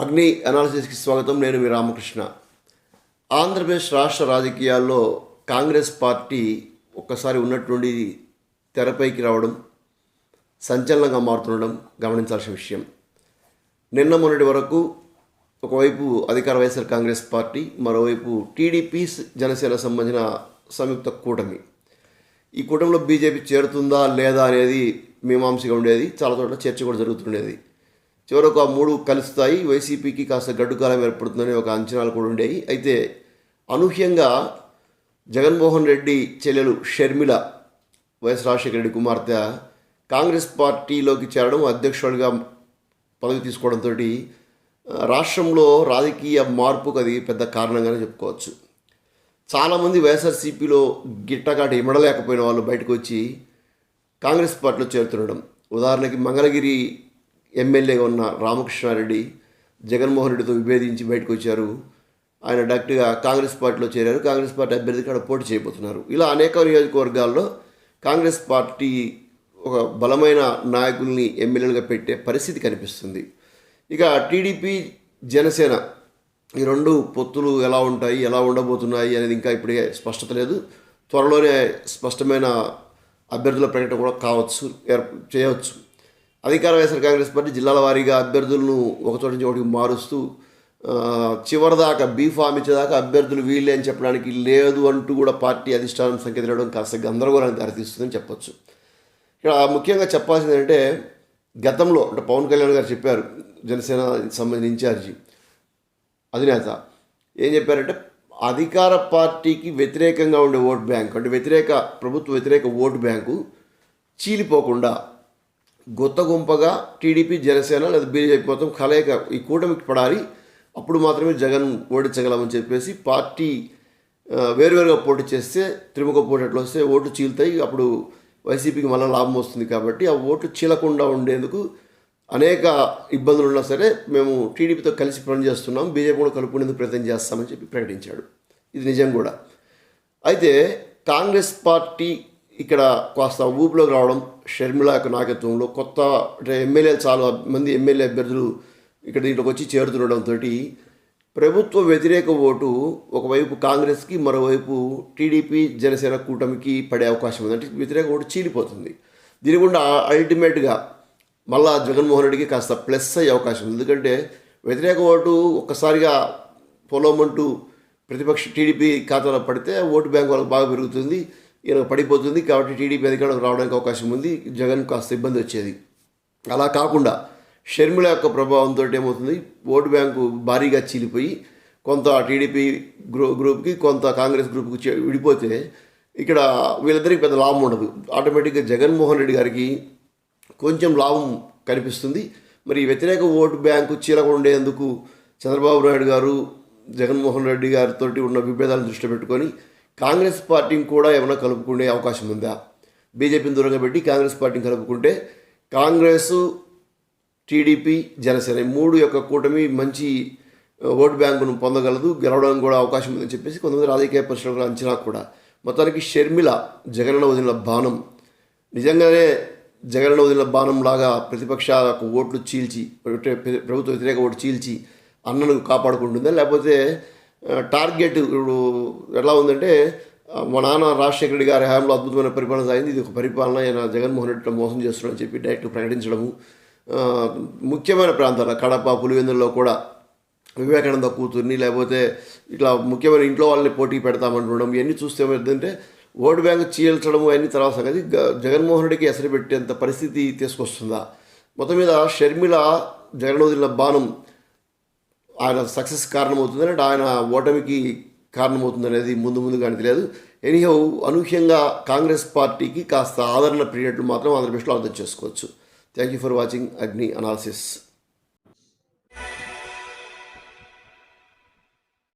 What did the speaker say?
అగ్ని అనాలిసిస్కి స్వాగతం. నేను మీ రామకృష్ణ. ఆంధ్రప్రదేశ్ రాష్ట్ర రాజకీయాల్లో కాంగ్రెస్ పార్టీ ఒక్కసారి ఉన్నటువంటి తెరపైకి రావడం సంచలనంగా మారుతుండడం గమనించాల్సిన విషయం. నిన్న మొన్నటి వరకు ఒకవైపు అధికార వైఎస్ఆర్ కాంగ్రెస్ పార్టీ మరోవైపు టీడీపీ జనసేన సంబంధించిన సంయుక్త కూటమి. ఈ కూటమిలో బీజేపీ చేరుతుందా లేదా అనేది మీమాంసగా ఉండేది. చాలా చోట్ల చర్చ కూడా జరుగుతుండేది. చివరకు ఆ మూడు కలుస్తాయి. వైసీపీకి కాస్త గడ్డుకాలం ఏర్పడుతుందని ఒక అంచనాలు కూడా ఉండేవి. అయితే అనూహ్యంగా జగన్మోహన్ రెడ్డి చెల్లెలు షర్మిల వైఎస్ రాజశేఖర రెడ్డి కుమార్తె కాంగ్రెస్ పార్టీలోకి చేరడం అధ్యక్షుడిగా పదవి తీసుకోవడంతో రాష్ట్రంలో రాజకీయ మార్పుకు అది పెద్ద కారణంగానే చెప్పుకోవచ్చు. చాలామంది వైఎస్ఆర్సీపీలో గిట్టగాటి ఇమడలేకపోయిన వాళ్ళు బయటకు వచ్చి కాంగ్రెస్ పార్టీలో చేరుతుండడం. ఉదాహరణకి మంగళగిరి ఎమ్మెల్యేగా ఉన్న రామకృష్ణారెడ్డి జగన్మోహన్ రెడ్డితో విభేదించి బయటకు వచ్చారు. ఆయన డైరెక్ట్గా కాంగ్రెస్ పార్టీలో చేరారు. కాంగ్రెస్ పార్టీ అభ్యర్థి కూడా పోటీ చేయబోతున్నారు. ఇలా అనేక నియోజకవర్గాల్లో కాంగ్రెస్ పార్టీ ఒక బలమైన నాయకుల్ని ఎమ్మెల్యేలుగా పెట్టే పరిస్థితి కనిపిస్తుంది. ఇక టీడీపీ జనసేన ఈ రెండు పొత్తులు ఎలా ఉంటాయి ఎలా ఉండబోతున్నాయి అనేది ఇంకా ఇప్పుడే స్పష్టత లేదు. త్వరలోనే స్పష్టమైన అభ్యర్థుల ప్రకటన కూడా కావచ్చు ఏర్ చేయవచ్చు. అధికార వైఎస్ఆర్ కాంగ్రెస్ పార్టీ జిల్లాల వారీగా అభ్యర్థులను ఒక చోట నుంచి ఒకటికి మారుస్తూ చివరిదాకా బీ ఫామ్ ఇచ్చేదాకా అభ్యర్థులు వీళ్ళే అని చెప్పడానికి లేదు అంటూ కూడా పార్టీ అధిష్టానం సంకేతం కాస్త గందరగోళానికి దారితీస్తుందని చెప్పొచ్చు. ఇక్కడ ముఖ్యంగా చెప్పాల్సింది ఏంటంటే గతంలో అంటే పవన్ కళ్యాణ్ గారు చెప్పారు జనసేన సంబంధించిన ఇన్ఛార్జి అధినేత ఏం చెప్పారంటే అధికార పార్టీకి వ్యతిరేకంగా ఉండే ఓట్ బ్యాంక్ అంటే వ్యతిరేక ప్రభుత్వ వ్యతిరేక ఓటు బ్యాంకు చీలిపోకుండా గుంపగా టీడీపీ జనసేన లేదా బీజేపీ మొత్తం కలయిక ఈ కూటమికి పడాలి. అప్పుడు మాత్రమే జగన్ ఓడించగలమని చెప్పేసి పార్టీ వేరువేరుగా పోటీ చేస్తే త్రిముఖ పోటీ అట్లా వస్తే ఓటు చీలుతాయి. అప్పుడు వైసీపీకి మళ్ళీ లాభం వస్తుంది కాబట్టి ఆ ఓట్లు చీలకుండా ఉండేందుకు అనేక ఇబ్బందులు ఉన్నా సరే మేము టీడీపీతో కలిసి పనిచేస్తున్నాం. బీజేపీ కూడా కలుపుకునేందుకు ప్రయత్నం చేస్తామని చెప్పి ప్రకటించాడు. ఇది నిజం కూడా. అయితే కాంగ్రెస్ పార్టీ ఇక్కడ కాస్త ఊపులోకి రావడం షర్మిల యొక్క నాయకత్వంలో కొత్త అంటే ఎమ్మెల్యేలు చాలా మంది ఎమ్మెల్యే అభ్యర్థులు ఇక్కడ దీంట్లోకి వచ్చి చేరుతుండడంతో ప్రభుత్వ వ్యతిరేక ఓటు ఒకవైపు కాంగ్రెస్కి మరోవైపు టీడీపీ జనసేన కూటమికి పడే అవకాశం ఉంది. అంటే వ్యతిరేక ఓటు చీలిపోతుంది. దీని గుండా అల్టిమేట్గా మళ్ళా జగన్మోహన్ రెడ్డికి కాస్త ప్లస్ అయ్యే అవకాశం ఉంది. ఎందుకంటే వ్యతిరేక ఓటు ఒక్కసారిగా పొలమంటూ ప్రతిపక్ష టీడీపీ ఖాతాలో పడితే ఓటు బ్యాంక్ వాళ్ళకి బాగా పెరుగుతుంది. ఈయన పడిపోతుంది కాబట్టి టీడీపీ అధికారంలోకి రావడానికి అవకాశం ఉంది. జగన్ కాస్త ఇబ్బంది వచ్చేది. అలా కాకుండా షర్మిల యొక్క ప్రభావంతో ఏమవుతుంది? ఓటు బ్యాంకు భారీగా చీలిపోయి కొంత టీడీపీ గ్రూ గ్రూప్కి కొంత కాంగ్రెస్ గ్రూప్కి విడిపోతే ఇక్కడ వీళ్ళిద్దరికి పెద్ద లాభం ఉండదు. ఆటోమేటిక్గా జగన్మోహన్ రెడ్డి గారికి కొంచెం లాభం కనిపిస్తుంది. మరి వ్యతిరేక ఓటు బ్యాంకు చీలకుండా ఉండేందుకు చంద్రబాబు నాయుడు గారు జగన్మోహన్ రెడ్డి గారితో ఉన్న విభేదాలను దృష్టి పెట్టుకొని కాంగ్రెస్ పార్టీని కూడా ఏమైనా కలుపుకునే అవకాశం ఉందా? బీజేపీని దూరంగా పెట్టి కాంగ్రెస్ పార్టీని కలుపుకుంటే కాంగ్రెస్ టీడీపీ జనసేన మూడు యొక్క కూటమి మంచి ఓటు బ్యాంకును పొందగలదు గెలవడానికి కూడా అవకాశం ఉందని చెప్పేసి కొంతమంది రాజకీయ పరిశ్రమల అంచనా కూడా. మొత్తానికి షర్మిల జగనన్న వదిలిన బాణం. నిజంగానే జగనన్న వదిలిన బాణం లాగా ప్రతిపక్షాలకు ఓట్లు చీల్చి ప్రభుత్వ వ్యతిరేక ఓటు చీల్చి అన్నను కాపాడుకుంటుందా? లేకపోతే టార్గెట్ ఇప్పుడు ఎలా ఉందంటే మా నాన్న రాజశేఖర రెడ్డి గారి హయాంలో అద్భుతమైన పరిపాలన సాగింది. ఇది ఒక పరిపాలన. ఆయన జగన్మోహన్ రెడ్డి మోసం చేస్తున్నాడని చెప్పి డైరెక్ట్ ప్రకటించడము. ముఖ్యమైన ప్రాంతాల కడప పులివెందుల్లో కూడా వివేకానంద కూతుర్ని లేకపోతే ఇట్లా ముఖ్యమైన ఇంట్లో వాళ్ళని పోటీ పెడతామంటుండడం ఇవన్నీ చూస్తే ఏంటంటే ఓటు బ్యాంక్ చీల్చడం అన్ని తర్వాత సంగతి. జగన్మోహన్ రెడ్డికి ఎసరు పెట్టేంత పరిస్థితి తీసుకొస్తుందా? మొత్తం మీద షర్మిల జగన్ వదిలిన బాణం ఆయన సక్సెస్ కారణమవుతుంది అంటే ఆయన ఓటమికి కారణమవుతుంది అనేది ముందు ముందు కానీ తెలియదు. ఎనీహౌ అనూహ్యంగా కాంగ్రెస్ పార్టీకి కాస్త ఆదరణ పీరియడ్లు మాత్రం ఆంధ్రప్రదేశ్లో అర్థం చేసుకోవచ్చు. Thank you for watching Agni analysis